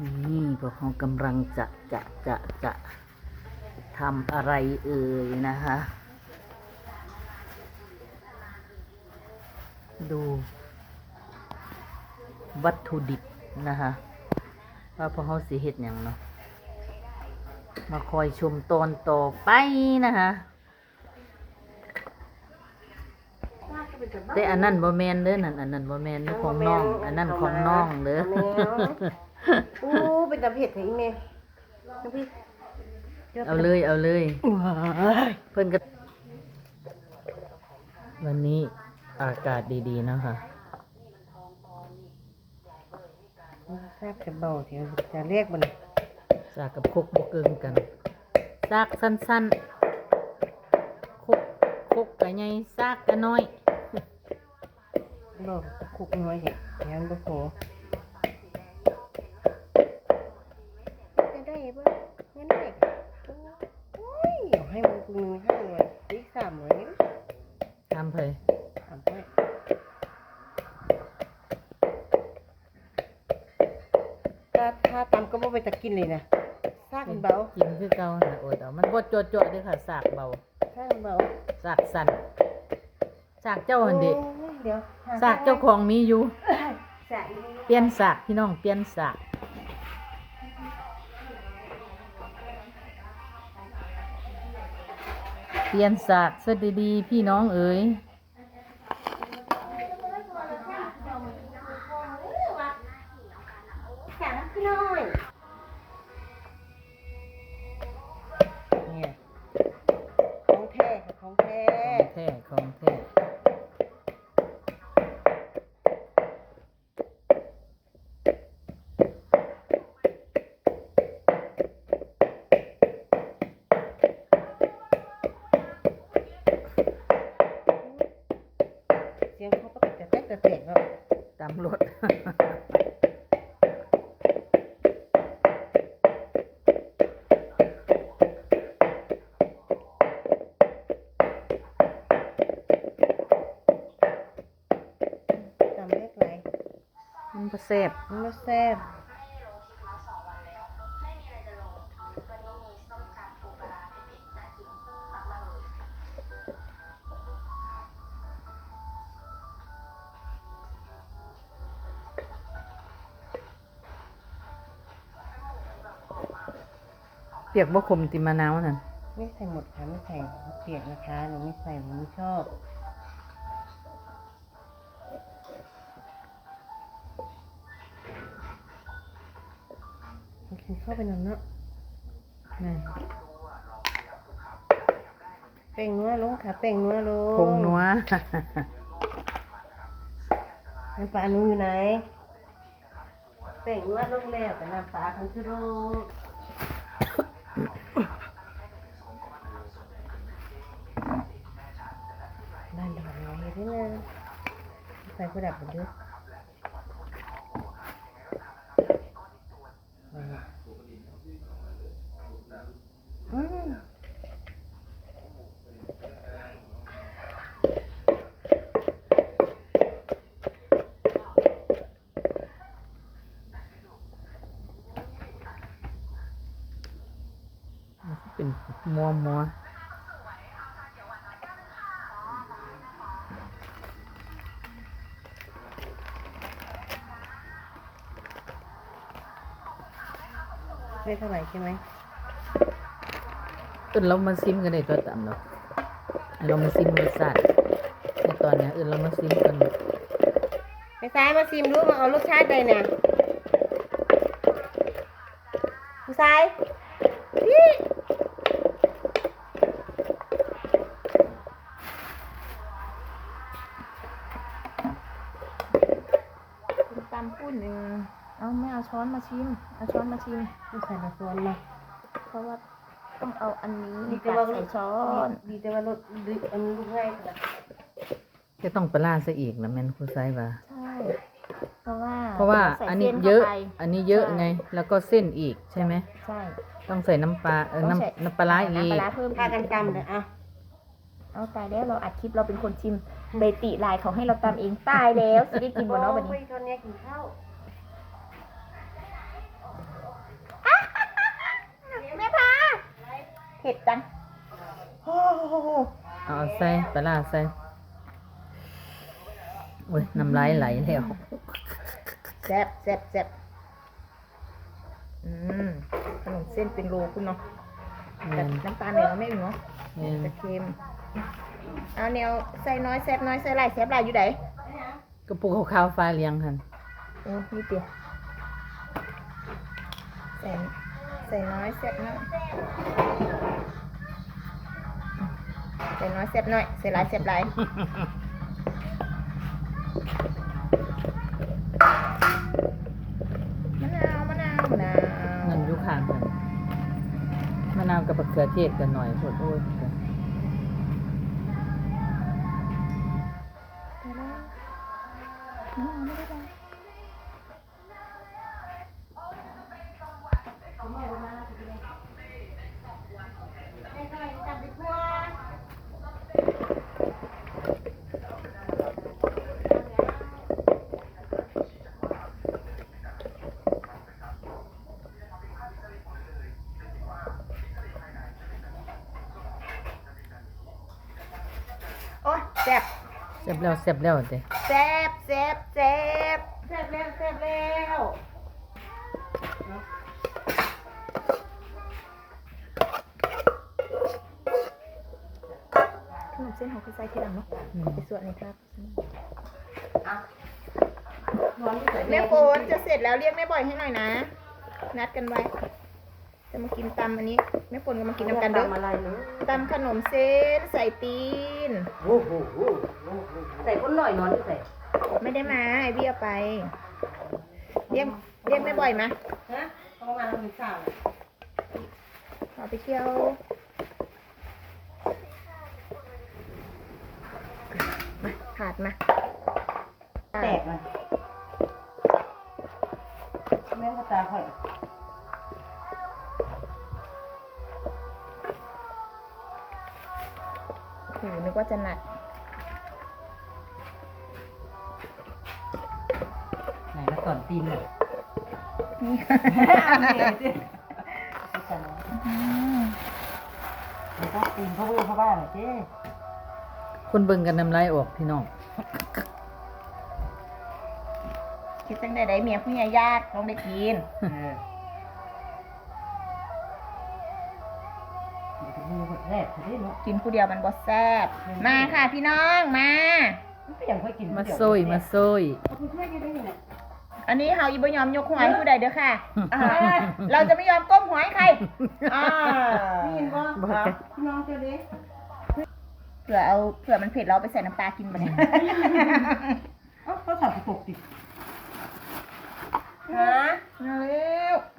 นี่พวกเขากำลังจะจะจะจะทำอะไรเอ่ยนะคะ ดู วัตถุดิบนะคะว่าพวกเขาสิเฮ็ดอย่างเนาะมาคอยชมตอนต่อไปนะคะแต่อันนั้นบ่แมนเด้อนั่นอันนั้นบ่แมนของน้อง อันนั้นของน้องเด้อ โอ้เป็นตาเผ็ดให้อีเมย์น้ำพริกเอาเลยเอาเลย เพิ่นก็วันนี้อากาศดีๆเนาะค่ะแซ่บจะเบาเถียวจะเรียกมันสากกับคุกบ่เกินกันซากสั้นๆคุกคุกกะใหญ่ซากกะน้อยบอกคุกน้อยเห็ดยังบ่พอ จะได้บ่งั้นได้โอ้ยเอาให้มันคุณห้าหน่วยอีกสามหน่วยนี่ทำเพยสามหน่วยถ้าถ้าตำก็บ่ไปตะกินเลยนะซากมันเบากินคือเก่าน่ะโอ้ยแต่มันบ่โจดๆเด้อค่ะสากเบาซากมันเบาสากสั่นสากเจ้าหั่นเดิโอ้ยเดี๋ยวหสากเจ้าของมีอยู่ สากนี่ เปลี่ยนสากพี่น้องเปลี่ยนสาก เปลี่ยนศาสตร์ซะดีๆพี่น้องเอ๋ย ตกจะแตกครับตำรถจำเลขไรมันบ่แซ่บมันไม่แซ่บ เปียกบ่ขมติมะนาวนั่นไม่ใส่หมดค่ะไม่ใส่เปียกนะคะหนูไม่ใส่หนูไม่ชอบมันกินเข้าไปนอนเนาะนี่เป่งนัวลงค่ะเป่งนัวลงผงนัวน้ำปลาหนูอยู่ไหนเป่งนัวลงแล้วแต่น้ำปลาของคือ บ้านดอกไม้ด้วยนะใส่ประดับหมันด้วยเป็นมัวมัว ได้เท่าไหร่ใช่ไหมเอิ้นเรามาซิมกันได้ตัวตามเนาะให้เรามาซิมรสชาติในตอนเนี้ยเอิ้นเรามาซิมกันไปซ้ายมาซิมรู้มาเอารสชาติใดเนี่ยผู้ชายพี่คุณตำพูดหนึ่ง เอาไม่เอาช้อนมาชิม เอาช้อนมาชิมผู้ชายมาสวนมาเพราะว่าต้องเอาอันนี้ดีแต่ตักว่าใส่ช้อน ดีแต่ว่ารสดีอันลูกง่ายขนาดจะต้องปลาร้าซะอีกนะแม่นครูไซว่า ใช่ เพราะว่าเพราะว่าใส่อันนี้ส้เยอะข้าไปอันนี้เยอะไง แล้วก็เส้นอีกใช่ไหม ใช่ ต้องใส่น้ำปลาเออต้องใส่ น้ำน้ำปลาร้าอีน้ำปกลาร้าเพิ่มพากันจำเลยอะเอาตายแล้วเราอัดคลิปเราเป็นคนชิมเบติไลน์เขาให้เราตำเองตายแล้วสิได้กินบนเนาะวันโอ้นี้ยตอนนี้กินข้าว ผ็ดจังโอ้โหเอาใส่ปลาร้าใส่โอ้ยน้ำลายไหลแล้วแซ่บแซ่บแซ่บอืมขนมเส้นเป็นโลคุณเนาะแต่น้ำตาลเนี่ยเราไม่เอาเนาะแม่นจะเค็มเอาแนวใส่น้อยแซ่บน้อยใส่หลายแซ่บหลายอยู่ไหนกระปุกขาวๆฟ้าเลี้ยงหันโอ้นี่เดียวใส่ใส่น้อยแซ่บน้อย ใส่น้อยแซ่บน้อยใส่หลายแซ่บหลายมะนาวมะนาวมะนาวเงินอยู่ข้างหันมะนาวกับมะเขือเทศกันหน่อยโพดโอ้ยโเสร็จแล้วเสร็จแล้วเด้แซ่บแซ่บแซ่บแซ่บแล้วแซ่บแล้วขนมเส้นของคุณใส่ทีหลังเนาะอืมไปส่วนนี้ครับร้อนใส่แม่โฟนจะเสร็จแล้วเรียกแม่บ่อยให้หน่อยนะ นัดกันไว้ จะมากินตำอันนี้ แม่ฝนก็มากินน้ำกันเด้อทำอะไรเนาะตำขนมเส้นใส่ตีน โอ้โหโอ้โหใส่คนหน่อยนอนด้วยใส่ไม่ได้มาไอพี่เอาไป เรียกเรียกแม่บ่อยมาฮะต้องมาทำข้าวเอาไปเที่ยวมาถาดมาแตกเลยแม่ก็ตาค่อย หนึกว่าจะหนักไหนมาก่อนตีนเลยนี่ไม่ต้องตีนเขาเพื่อเขาบ้านเจ๊คนเบิ่งกันน้ำลายออกพี่น้องคิดตั้งแต่ได้เมียผู้ใหญ่ญาติต้องได้กิน แรกทีนี้เนาะกินผู้เดียวมันบอแซ่บมาค่ะพี่น้องมา มันก็ยังค่อยกินมาโซยมาโซยเอาไปช่วยกันได้ยังไงอันนี้เฮาอีบ่ยอมยกหัวให้ผู้ใดเด้อค่ะอ่าเราจะไม่ยอมก้มหัวให้ใครอ่านี่ยินบ่พี่น้องเจ้าเด้เผื่อเอาเผื่อมันเผ็ดเราไปใส่น้ำปลากินไปเนี่ยเอ้าเขาสั่งกระปุกดิฮะเร็ว